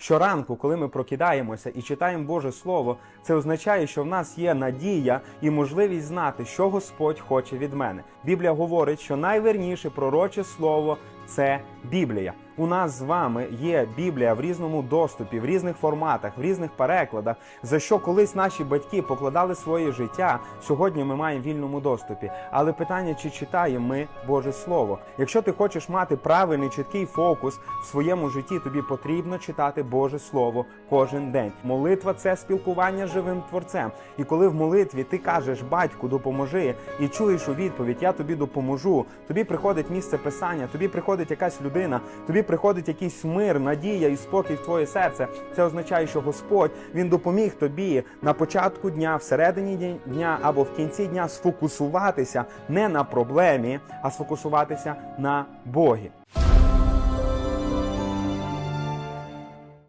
Щоранку, коли ми прокидаємося і читаємо Боже Слово, це означає, що в нас є надія і можливість знати, що Господь хоче від мене. Біблія говорить, що найверніше пророче слово це Біблія. У нас з вами є Біблія в різному доступі, в різних форматах, в різних перекладах, за що колись наші батьки покладали своє життя. Сьогодні ми маємо вільному доступі. Але питання, чи читаємо ми Боже Слово? Якщо ти хочеш мати правильний чіткий фокус в своєму житті, тобі потрібно читати Боже Слово кожен день. Молитва це спілкування з живим творцем. І коли в молитві ти кажеш батьку, допоможи, і чуєш у відповідь, я тобі допоможу. Тобі приходить місце писання, тобі приходить якась людина, тобі приходить якийсь мир, надія і спокій в твоє серце. Це означає, що Господь він допоміг тобі на початку дня, всередині дня або в кінці дня сфокусуватися не на проблемі, а сфокусуватися на Богі.